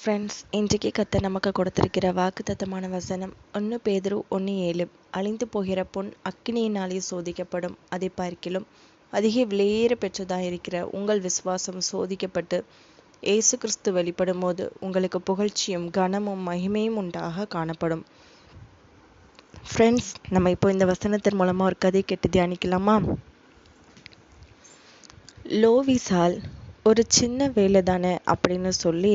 Friends இன்றைக்கு கத்த நமக்கு கொடுத்திருக்கிற வாக்குத்தத்தமான வசனம் ஒன்று பேதுரு ஒன்று ஏழு. அழிந்து போகிற பொன் அக்கினியினாலே சோதிக்கப்படும் அதை பார்க்கிலும் அதிக விலையேற பெற்றதாக இருக்கிற உங்கள் விசுவாசம் சோதிக்கப்பட்டு இயேசு கிறிஸ்து வெளிப்படும் போது உங்களுக்கு புகழ்ச்சியும் கனமும் மகிமையும் உண்டாக காணப்படும். ஃப்ரெண்ட்ஸ் நம்ம இப்போ இந்த வசனத்தின் மூலமாக ஒரு கதை கேட்டு தியானிக்கலாமா? லோவிசால் ஒரு சின்ன வேலை தானே அப்படின்னு சொல்லி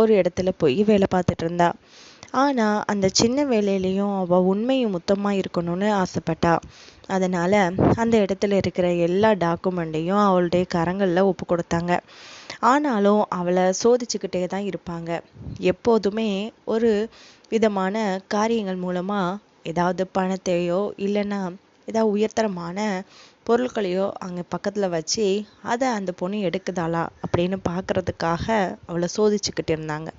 ஒரு இடத்துல போய் வேலை பார்த்துட்டு இருந்தா. ஆனால் அந்த சின்ன வேலையிலையும் அவள் உண்மையும் மொத்தமாக இருக்கணும்னு ஆசைப்பட்டா. அதனால் அந்த இடத்துல இருக்கிற எல்லா டாக்குமெண்ட்டையும் அவளுடைய கரங்களில் ஒப்பு கொடுத்தாங்க. ஆனாலும் அவளை சோதிச்சுக்கிட்டே தான் இருப்பாங்க. எப்போதுமே ஒரு விதமான காரியங்கள் மூலமாக ஏதாவது பணத்தையோ இல்லைன்னா ஏதாவது உயர்தரமான பொருட்களையோ அங்கே பக்கத்தில் வச்சு அதை அந்த பொண்ணு எடுக்குதாளா அப்படின்னு பார்க்கறதுக்காக அவளை சோதிச்சுக்கிட்டு இருந்தாங்க.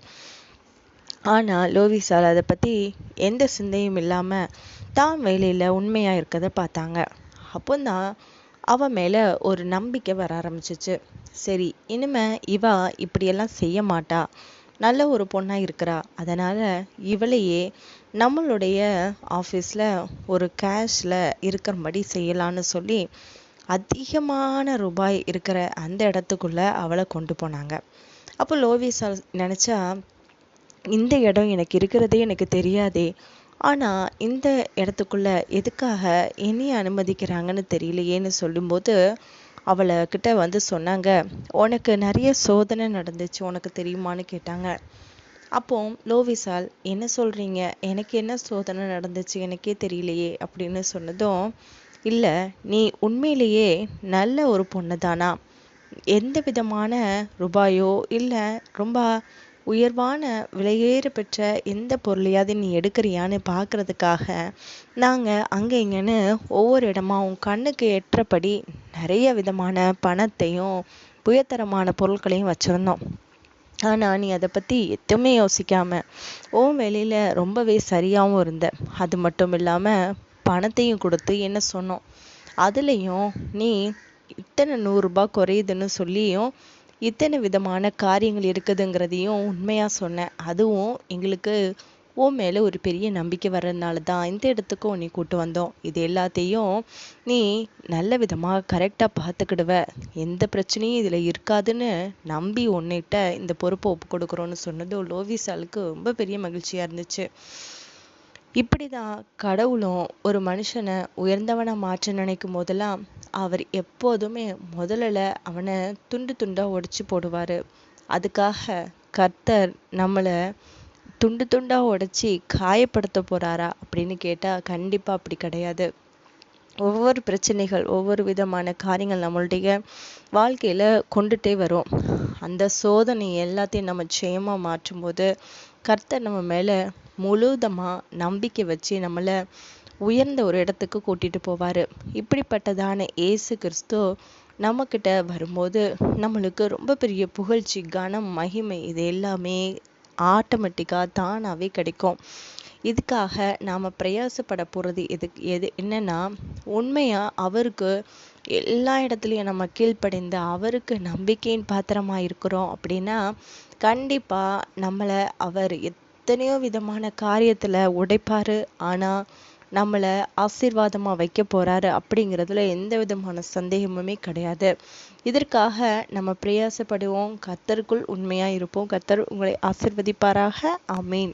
ஆனால் லோவிசால் அதை பற்றி எந்த சிந்தையும் இல்லாமல் தான் வேலையில் உண்மையாக இருக்கிறத பார்த்தாங்க. அப்போ தான் அவன் மேலே ஒரு நம்பிக்கை வர ஆரம்பிச்சிச்சு. சரி இனிமே இவ இப்படியெல்லாம் செய்ய மாட்டா. நல்ல ஒரு பொண்ணாக இருக்கிறா. அதனால் இவளையே நம்மளுடைய ஆஃபீஸில் ஒரு கேஷில் இருக்கிறபடி செய்யலான்னு சொல்லி அதிகமான ரூபாய் இருக்கிற அந்த இடத்துக்குள்ள அவளை கொண்டு போனாங்க. அப்போ லோவிசா நினச்சா இந்த இடம் எனக்கு இருக்கிறதே எனக்கு தெரியாதே. ஆனால் இந்த இடத்துக்குள்ள எதுக்காக என்னைய அனுமதிக்கிறாங்கன்னு தெரியலையேன்னு சொல்லும்போது அவளை கிட்ட வந்து சொன்னாங்க உனக்கு நிறைய சோதனை நடந்துச்சு உனக்கு தெரியுமான்னு கேட்டாங்க. அப்போ லோவிசால் என்ன சொல்றீங்க? எனக்கு என்ன சோதனை நடந்துச்சு? எனக்கே தெரியலையே அப்படின்னு சொன்னதும் இல்லை நீ உண்மையிலேயே நல்ல ஒரு பொண்ணு தானா எந்த விதமான ரூபாயோ இல்லை ரொம்ப உயர்வான விலையேற பெற்ற எந்த பொருளையாவது நீ எடுக்கிறியான்னு பார்க்கறதுக்காக நாங்கள் அங்கே இங்கேன்னு ஒவ்வொரு இடமா உன் கண்ணுக்கு எற்றபடி நிறைய விதமான பணத்தையும் உயர்தரமான பொருட்களையும் வச்சுருந்தோம். ஆனால் நீ அதை பற்றி எதுவுமே யோசிக்காம ஓம் வேலையில் ரொம்பவே சரியாகவும் இருந்த. அது மட்டும் இல்லாமல் பணத்தையும் கொடுத்து என்ன சொன்னோம்? அதுலேயும் நீ இத்தனை நூறுரூபா குறையுதுன்னு சொல்லியும் இத்தனை விதமான காரியங்கள் இருக்குதுங்கிறதையும் உண்மையாக சொன்னேன். அதுவும் எங்களுக்கு உன் மேலே ஒரு பெரிய நம்பிக்கை வர்றதுனால தான் இந்த இடத்துக்கு உன்னை கூட்டு வந்தோம். இது எல்லாத்தையும் நீ நல்ல விதமாக கரெக்டாக பார்த்துக்கிடுவ. எந்த பிரச்சனையும் இதில் இருக்காதுன்னு நம்பி உன்னிட்ட இந்த பொறுப்பை ஒப்பு கொடுக்குறோன்னு சொன்னது லோவிசாலுக்கு ரொம்ப பெரிய மகிழ்ச்சியாக இருந்துச்சு. இப்படி தான் கடவுளும் ஒரு மனுஷனை உயர்ந்தவனை மாற்ற நினைக்கும் போதெல்லாம் அவர் எப்போதுமே முதல்ல அவனை துண்டு துண்டாக உடைச்சி போடுவார். அதுக்காக கர்த்தர் நம்மளை துண்டு துண்டாக உடைச்சி காயப்படுத்த போகிறாரா அப்படின்னு கேட்டால் கண்டிப்பாக அப்படி கிடையாது. ஒவ்வொரு பிரச்சனைகள் ஒவ்வொரு விதமான காரியங்கள் நம்மளுடைய வாழ்க்கையில் கொண்டுட்டே வரும். அந்த சோதனை எல்லாத்தையும் நம்ம ஜெயமாக மாற்றும்போது கர்த்தர் நம்ம மேலே முழுதமாக நம்பிக்கை வச்சு நம்மளை உயர்ந்த ஒரு இடத்துக்கு கூட்டிட்டு போவார். இப்படிப்பட்டதான ஏசு கிறிஸ்து நம்மக்கிட்ட வரும்போது நம்மளுக்கு ரொம்ப பெரிய புகழ்ச்சி கனம் மகிமை இது எல்லாமே ஆட்டோமேட்டிக்காக தானாகவே கிடைக்கும். இதுக்காக நாம் பிரயாசப்பட போகிறது எது எது என்னன்னா உண்மையாக அவருக்கு எல்லா இடத்துலையும் நம்ம கீழ்ப்படைந்து அவருக்கு நம்பிக்கையின் பாத்திரமா இருக்கிறோம் அப்படின்னா கண்டிப்பாக நம்மளை அவர் எத்தனையோ விதமான காரியத்தில் உடைப்பார். ஆனால் நம்மளை ஆசீர்வாதமாக வைக்க போகிறாரு அப்படிங்கிறதுல எந்த விதமான சந்தேகமுமே கிடையாது. இதற்காக நம்ம பிரயாசப்படுவோம். கத்தருக்குள் உண்மையாக இருப்போம். கத்தர் உங்களை ஆசிர்வதிப்பாராக. ஆமீன்.